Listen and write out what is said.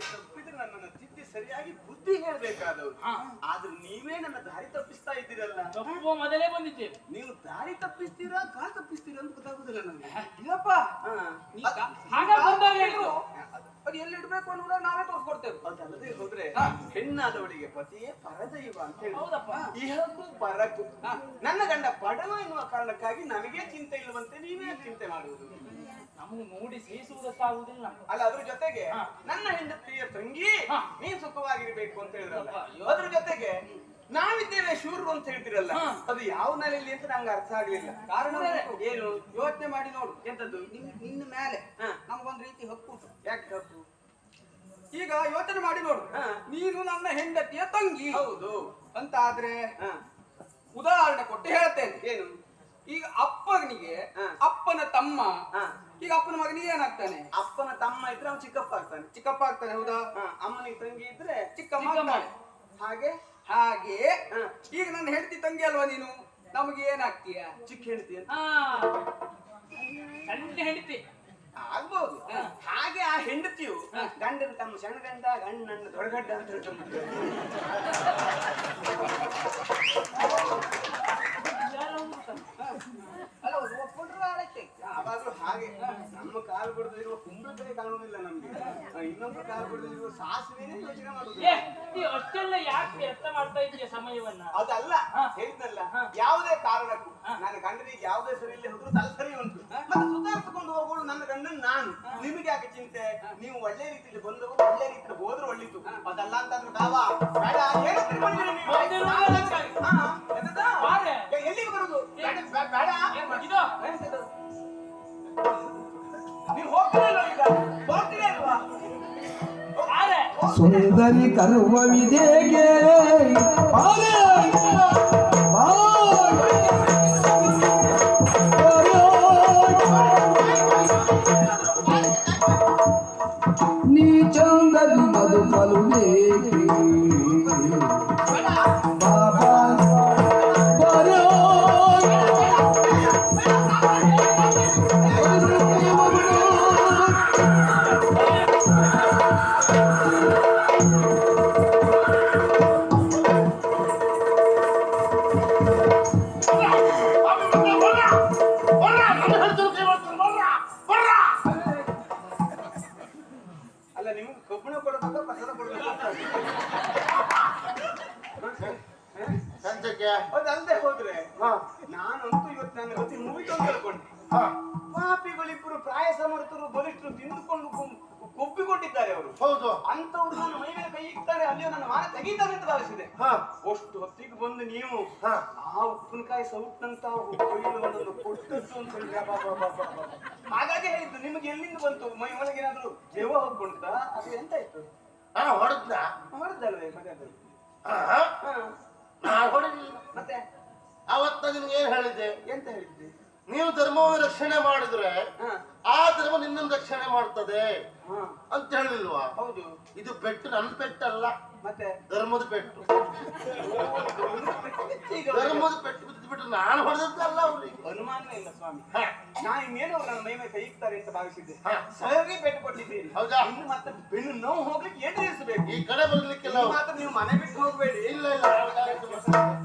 ದಾರಿ ತಪ್ಪಿದ್ರೆ ನನ್ನನ್ನು ತಿದ್ದಿ ಸರಿಯಾಗಿ ಬುದ್ಧಿ ಹೇಳ್ಬೇಕಾದವ್ರು. ಆದ್ರೆ ನೀವೇ ನನ್ನ ದಾರಿ ತಪ್ಪಿಸ್ತಾ ಇದ್ದೀರಲ್ಲ. ತಪ್ಪುವ ಮೊದಲೇ ಬಂದಿದ್ದೇವೆ ನೀವು ದಾರಿ ತಪ್ಪಿಸ್ತೀರಾ ಕಾ ತಪ್ಪಿಸ್ತೀರಾ ಅಂತ ಗೊತ್ತಾಗುದಿಲ್ಲ ನನಗೆ ಇಲ್ಲಪ್ಪ ಅದು ಎಲ್ಲಿ ಇಡ್ಬೇಕು ಅನ್ನೋದನ್ನ ನಾವೇ ತೋರ್ಸ್ಕೊಡ್ತೇವೆ. ಅದಲ್ಲದೆ ಹೋದ್ರೆ ಹೆಣ್ಣಾದವಳಿಗೆ ಪತಿಯೇ ಪರದೈವ ಅಂತ ಹೇಳಿ. ಹೌದಪ್ಪ. ಇಹಕ್ಕೂ ಪರಕ್ಕೂ ನನ್ನ ಗಂಡ ಪಡವ ಎನ್ನುವ ಕಾರಣಕ್ಕಾಗಿ ನನಗೆ ಚಿಂತೆ ಇಲ್ಲವಂತೆ ನೀವೇ ಚಿಂತೆ ಮಾಡುವುದು. ನಮಗೆ ನೋಡಿ ಸಹಿಸುವುದಕ್ಕಾಗುವುದಿಲ್ಲ ಅಲ್ಲ ಅದ್ರ ಜೊತೆಗೆ ನನ್ನ ಹೆಂಡತಿಯ ತಂಗಿ. ನೀನ್ ಸುಖವಾಗಿರ್ಬೇಕು ಅಂತ ಹೇಳಿದ್ರಲ್ಲ. ಅದ್ರ ಜೊತೆಗೆ ನಾವಿದ್ದೇವೆ ಶೂರ್ರು ಅಂತ ಹೇಳ್ತಿರಲ್ಲ. ಅದು ಯಾವ ನೆಲೆಯಲ್ಲಿ ಅಂತ ನಂಗೆ ಅರ್ಥ ಆಗ್ಲಿಲ್ಲ. ಕಾರಣ ಏನು? ಯೋಚನೆ ಮಾಡಿ ನೋಡು. ಎಂತದ್ದು? ನಿನ್- ನಿನ್ನ ಮೇಲೆ ಹಾ. ನಮಗೊಂದು ರೀತಿ ಹಕ್ಕು. ಯಾಕೆ ಹಕ್ಕು? ಈಗ ಯೋಚನೆ ಮಾಡಿ ನೋಡು. ನೀನು ನನ್ನ ಹೆಂಡತಿಯ ತಂಗಿ. ಹೌದು. ಅಂತ ಆದ್ರೆ ಹಾ. ಉದಾಹರಣೆ ಕೊಟ್ಟು ಹೇಳ್ತೇನೆ ಏನು? ಈಗ ಅಪ್ಪನಿಗೆ. ಅಪ್ಪನ ತಮ್ಮ. ಈಗ ಅಪ್ಪನ ಮಗನಿಗೆ ಏನಾಗ್ತಾನೆ ಅಪ್ಪನ ತಮ್ಮ ಇದ್ರೆ ಅವ್ನು ಚಿಕ್ಕಪ್ಪ ಆಗ್ತಾನೆ ಚಿಕ್ಕಪ್ಪ ಆಗ್ತಾನೆ ಹೌದಾ ಅಮ್ಮನಿಗೆ ತಂಗಿ ಇದ್ರೆ ಚಿಕ್ಕಮ್ಮ. ಆಗ್ತಾನೆ. ಹಾಗೆ ಹಾಗೆ. ಈಗ ನನ್ನ ಹೆಂಡತಿ ತಂಗಿ ಅಲ್ವಾ ನೀನು ನಮಗೆ ಏನಾಗ್ತೀಯ ಚಿಕ್ಕ ಹೆಂಡತಿ ಅಂತ ಹಾ ಸಣ್ಣ ಹೆಂಡತಿ ಆಗ್ಬಹುದು. ಹಾಗೆ ಆ ಹೆಂಡತಿಯು ಗಂಡನ ತಮ್ಮ ಸಣ್ಣ ಗಂಡ ಗಂಡನ ದೊಡ್ಡಗಡ್ಡ ಅಂತ ಹೇಳ್ತಾರೆ. ಹಾಗೆ ನಮ್ಮ ಕಾಲು ಬಿಡದಿರುವ ಕುಂಬಳಕಾಯಿ ಕಾಣುವುದಿಲ್ಲ ನಮ್ಗೆ. ಇನ್ನೊಂದು ಕಾಲು ಬಿಡದಿರುವ ಸಾಸಿವೆನೇ ಯೋಚನೆ ಮಾಡುದು. ಅಷ್ಟೆಲ್ಲ ಯಾಕೆ ವ್ಯರ್ಥ ಮಾಡ್ತಾ ಇದ್ದೀಯ ಸಮಯವನ್ನ? ಅದಲ್ಲ. ಹೇಳಿದ್ನಲ್ಲ. ಯಾವುದೇ ಕಾರಣಕ್ಕೂ. ನನ್ನ ಗಂಡನಿಗೆ ಯಾವುದೇ ಸರಿ ಇಲ್ಲಿ ಹೋದ್ರು ತಲೆ ಸರಿ ಉಂಟು ಮತ್ತೆ ಸುಧಾರಿಸಿಕೊಂಡು ಹೋಗೋಳು ನನ್ನ ಗಂಡನ್ ನಾನು. ನಿಮಗೆ ಯಾಕೆ ಚಿಂತೆ? ನೀವು ಒಳ್ಳೆ ರೀತಿಯಲ್ಲಿ ಬಂದವರು ಒಳ್ಳೆ ರೀತಿಯಲ್ಲಿ ಹೋದ್ರೆ ಒಳ್ಳಿತು. ಅದಲ್ಲ ಅಂತಂದ್ರೆ ಕಾವ ಬೇಡ ಸುಂದರಿ ಕರುವವಿದೇಗೆ. ಸಂಜೆಗೆ ಅದಲ್ಲದೆ ಹೋದ್ರೆ? ಹಾ. ನಾನಂತೂ ಇವತ್ತು ನನ್ನ ಗತಿ ಮುಗಿತು ಅಂತ ಹೇಳ್ಕೊಂಡೆ ಪಾಪಿಗಳಿಬ್ಬರು ಪ್ರಾಯ ಸಮರ್ಥರು ಬಲಿಷ್ಠರು ತಿಂದುಕೊಂಡು ಕೊಬ್ಬಿಕೊಂಡಿದ್ದಾರೆ ಅವರು. ಹೌದು. ಅಂತವ್ರು ನಾನು ಮೈ ಮೇಲೆ ಕೈ ಇಕ್ತಾರೆ ಅಲ್ಲಿ ನನ್ನ ಮಾನ ತೆಗೀತಾರೆ ಅಂತ ಭಾವಿಸಿದೆ. ಹಾ. ಅಷ್ಟು ಹೊತ್ತಿಗೆ ಬಂದು ನೀವು ಹಾ. ಆ ಉಪ್ಪಿನಕಾಯಿ ಸೌಟ್ನಂತ ಕೊಯ್ಲವನ್ನು ಕೊಟ್ಟದ್ದು ಅಂತ. ಹಾಗಾಗಿ ಹೇಳಿದ್ದು ನಿಮಗೆ ಎಲ್ಲಿಂದ ಬಂತು? ಮೈ ಒಳಗೆ ಏನಾದ್ರು ದೇವ ಹೋಗ್ಕೊಂಡ್ತಾ ಅದು ಎಂತ ಆಯ್ತು? ಹಾ ಹೊಡೆದ್ನ? ಹೊರದಲ್ವೇ ಮತ್ತೆ ಅದು ಹಾ ಹಾ ನಾ ಹೊಡೆದಿಲ್ಲ ಮತ್ತೆ? ಅವತ್ತ ನಿಮ್ಗೆ ಏನ್ ಹೇಳಿದ್ದೆ? ಎಂತ ಹೇಳಿದ್ದೆ? ನೀವು ಧರ್ಮವನ್ನು ರಕ್ಷಣೆ ಮಾಡಿದ್ರೆ ಆ ಧರ್ಮ ನಿನ್ನನ್ನು ರಕ್ಷಣೆ ಮಾಡ್ತದೆ ಅಂತ ಹೇಳಿಲ್ವಾ? ಹೌದು. ಇದು ಪೆಟ್ಟು ನನ್ನ ಪೆಟ್ಟಲ್ಲ. ಮತ್ತೆ? ಧರ್ಮದ ಪೆಟ್ಟು. ಈಗ ಧರ್ಮದ ಪೆಟ್ಟು ಬಿಟ್ಟು ನಾನು ಹೊಡೆದದ್ದಲ್ಲ ಅವ್ರಿಗೆ ಅನುಮಾನ ಇಲ್ಲ ಸ್ವಾಮಿ. ನಾ ನಾನು ಇನ್ನೇನೋ ಅವ್ರು ನನ್ನ ಮೈ ಮೇಲೆ ಕೈ ಅಂತ ಭಾವಿಸಿದ್ದೆ. ಸರಿ ಪೆಟ್ಟು ಕೊಟ್ಟಿದ್ದೀರಿ. ಹೌದಾ? ಇನ್ನು ಮತ್ತೆ ಬೆನ್ನು ನೋವು ಹೋಗ್ಲಿಕ್ಕೆ ಏನ್ ಇರಿಸಬೇಕು ಈ ಕಡೆ ಬರ್ಲಿಕ್ಕಿಲ್ಲ ಮಾತ್ರ ನೀವು ಮನೆ ಬಿಟ್ಟು ಹೋಗ್ಬೇಡಿ. ಇಲ್ಲ ಇಲ್ಲ. ಹೌದು.